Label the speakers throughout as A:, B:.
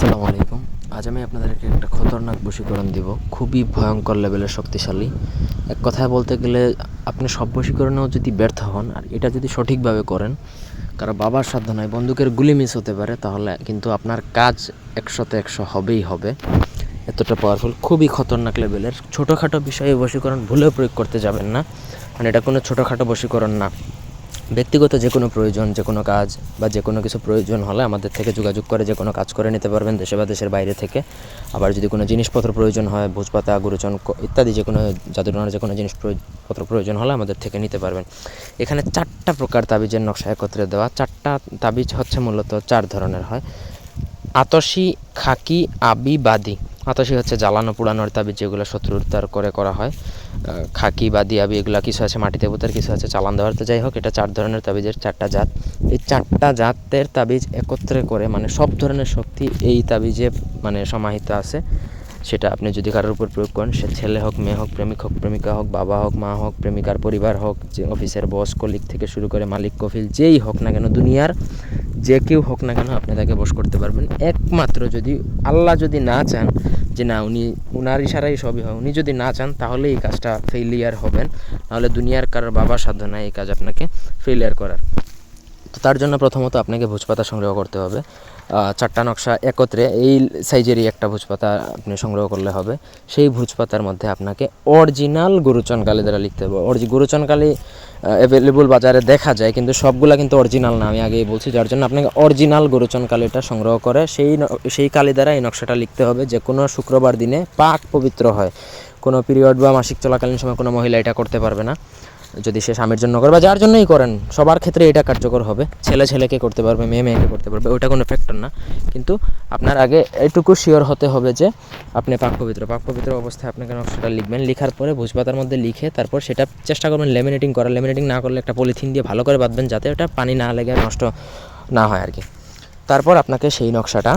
A: আসসালামু আলাইকুম। আজ আমি আপনাদেরকে একটা খতরনাক বশীকরণ দিব। খুবই ভয়ঙ্কর লেভেলের শক্তিশালী। এক কথায় বলতে গেলে, আপনি সব বশীকরণেও যদি ব্যর্থ হন, আর এটা যদি সঠিকভাবে করেন, কারও বাবার সাধ্য নয় বন্দুকের গুলি মিস হতে পারে, তাহলে কিন্তু আপনার কাজ একশোতে একশো হবেই হবে। এতটা পাওয়ারফুল খুবই খতরনাক লেভেলের। ছোটোখাটো বিষয়ে বশীকরণ ভুলেও প্রয়োগ করতে যাবেন না। মানে এটা কোনো ছোটোখাটো বশীকরণ না। ব্যক্তিগত যে কোনো প্রয়োজন, যে কোনো কাজ বা যে কোনো কিছু প্রয়োজন হলে আমাদের থেকে যোগাযোগ করে, যে কোনো কাজ করে নিতে পারবেন দেশে বা দেশের বাইরে থেকে। আবার যদি কোনো জিনিসপত্র প্রয়োজন হয়, ভোজপাতা গুরুচন ইত্যাদি যে কোনো জাদুটনার যে কোনো জিনিসপত্র প্রয়োজন হলে আমাদের থেকে নিতে পারবেন। এখানে চারটা প্রকার তাবিজের নকশা একত্রে দেওয়া, চারটা তাবিজ হচ্ছে মূলত চার ধরনের হয়। আতসী খাকি, আবি, বাদি। আতসী হচ্ছে জ্বালানো, পোড়ানোর তাবিজ যেগুলো শত্রুতার করে করা হয়। খাকি বা দিয়াবি এগুলো কিছু আছে, মাটিতে পুঁতার কিছু আছে, চালান দেওয়ার। তো যাই হোক, এটা চার ধরনের তাবিজের চারটা জাত। এই চারটা জাতের তাবিজ একত্রে করে মানে সব ধরনের শক্তি এই তাবিজে মানে সমাহিত আছে। সেটা আপনি যদি কারোর উপর প্রয়োগ করেন, সে ছেলে হোক, মেয়ে হোক, প্রেমিক হোক, প্রেমিকা হোক, বাবা হোক, মা হোক, প্রেমিকার পরিবার হোক, যে অফিসের বস, কলিগ থেকে শুরু করে মালিক, কফিল, যেই হোক না কেন, দুনিয়ার যে কেউ হোক না কেন আপনি তাকে বশ করতে পারবেন। একমাত্র যদি আল্লাহ যদি না চান যে না, উনি উনার ইশারাই সবই হয়। উনি যদি না চান, তাহলে এই কাজটা ফেইলিয়ার হবেন। নাহলে দুনিয়ার কারোর বাবা সাধ্য নাই এই কাজ আপনাকে ফেলিয়ার করার। তো তার জন্য প্রথমত আপনাকে ভোজপাতা সংগ্রহ করতে হবে। চারটা নকশা একত্রে এই সাইজেরই একটা ভোজপাতা আপনি সংগ্রহ করলে হবে। সেই ভোজপাতার মধ্যে আপনাকে অরিজিনাল গুরুচন কালি দ্বারা লিখতে হবে। অরিজি গুরুচন কালি অ্যাভেলেবল বাজারে দেখা যায়, কিন্তু সবগুলা কিন্তু অরিজিনাল না, আমি আগেই বলছি। যার জন্য আপনাকে অরিজিনাল গুরুচন কালিটা সংগ্রহ করে সেই সেই কালি দ্বারা এই নকশাটা লিখতে হবে। যে কোনো শুক্রবার দিনে পাক পবিত্র হয়। কোনো পিরিয়ড বা মাসিক চলাকালীন সময় কোনো মহিলা এটা করতে পারবে না। যদি সে স্বামীর জন্য করে বা যার জন্যই করেন, সবার ক্ষেত্রে এটা কার্যকর হবে। ছেলে ছেলেকে করতে পারবে, মেয়ে মেয়েকে করতে পারবে, ওটা কোনো ফ্যাক্টর না। কিন্তু আপনার আগে এইটুকু শিওর হতে হবে যে, আপনি পাক পবিত্র পাক পবিত্র অবস্থায় আপনাকে নকশাটা লিখবেন? লিখার পরে ভোজপাতার মধ্যে লিখে তারপর সেটা চেষ্টা করবেন লেমিনেটিং করা লেমিনেটিং না করলে একটা পলিথিন দিয়ে ভালো করে বাঁধবেন যাতে ওটা পানি না লেগে নষ্ট না হয় আর কি। তারপর আপনাকে সেই নকশাটা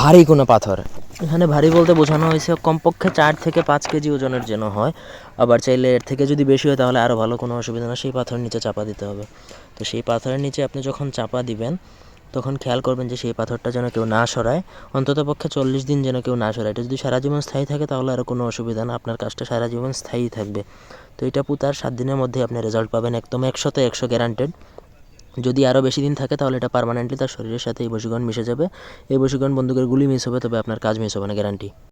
A: ভারী কোনো পাথর এখানে ভারী বলতে বোঝানো হয়েছে, কমপক্ষে চার থেকে পাঁচ কেজি ওজনের যেন হয়। আবার চাইলে এর থেকে যদি বেশি হয়, তাহলে আরও ভালো কোনো অসুবিধা না সেই পাথরের নিচে চাপা দিতে হবে। তো সেই পাথরের নিচে আপনি যখন চাপা দিবেন, তখন খেয়াল করবেন যে সেই পাথরটা যেন কেউ না সরায়। অন্তত পক্ষে চল্লিশ দিন যেন কেউ না সরায়। এটা যদি সারা জীবন স্থায়ী থাকে, তাহলে আর কোনো অসুবিধা না, আপনার কাজটা সারা জীবন স্থায়ী থাকবে। তো এটা পুতার সাত দিনের মধ্যে আপনি রেজাল্ট পাবেন, একদম একশোতে একশো গ্যারান্টেড যদি আরও বেশি দিন থাকে, তাহলে এটা পার্মানেন্টলি তার শরীরের সাথে এই বশীকরণ মিশে যাবে। এই বশীকরণ বন্দুকের গুলি মিস হবে, তবে আপনার কাজ মিস হবে না গ্যারান্টি